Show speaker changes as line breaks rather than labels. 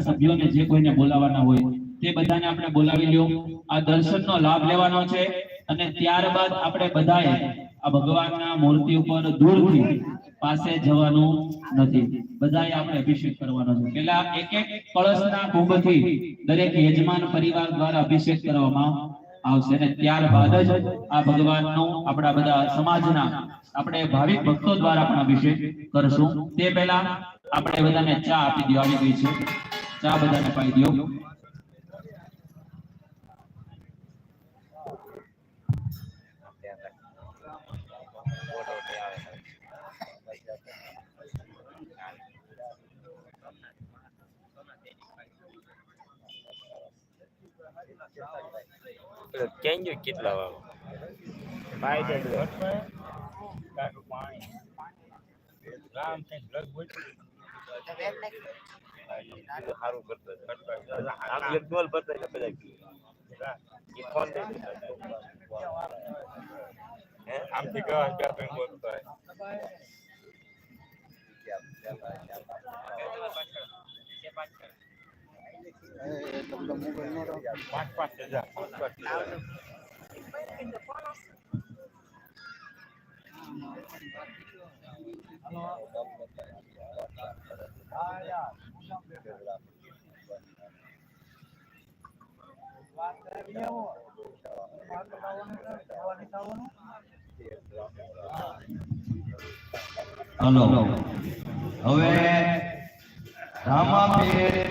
સભ્યોને જે કોઈને બોલાવવાના હોય, તે બધાને આપણે બોલાવી લ્યો. આ દર્શનનો લાભ લેવાનો છે અને ત્યારબાદ આપણે બધાએ આ ભગવાનના મૂર્તિ ઉપર દૂરથી પાસે જવાનું નથી. બધાએ આપણે અભિષેક કરવાનો છે. પેલા એક એક કળશના કુંભથી દરેક યજમાન પરિવાર દ્વારા અભિષેક કરવામાં આવશે અને ત્યારબાદ જ આ ભગવાનનું આપણા બધા સમાજના આપણે ભાવિક ભક્તો દ્વારા પણ અભિષેક કરશું. તે પહેલા આપણે બધાને ચા આપી દેવાની ગઈ છે. ચા બધાને પાઈ દો
ક્યાં ગયો કેટલા વાળો ભાઈ દે સારું કરતો આમ એક ડોલ ભરતો એટલે બધા એ ફોન દે હે આમથી કહેવાય કે આપણે બોલતો હોય પાંચ પાંચ હજાર પાંચ પાંચ હજાર
હલો હવે રામાપીર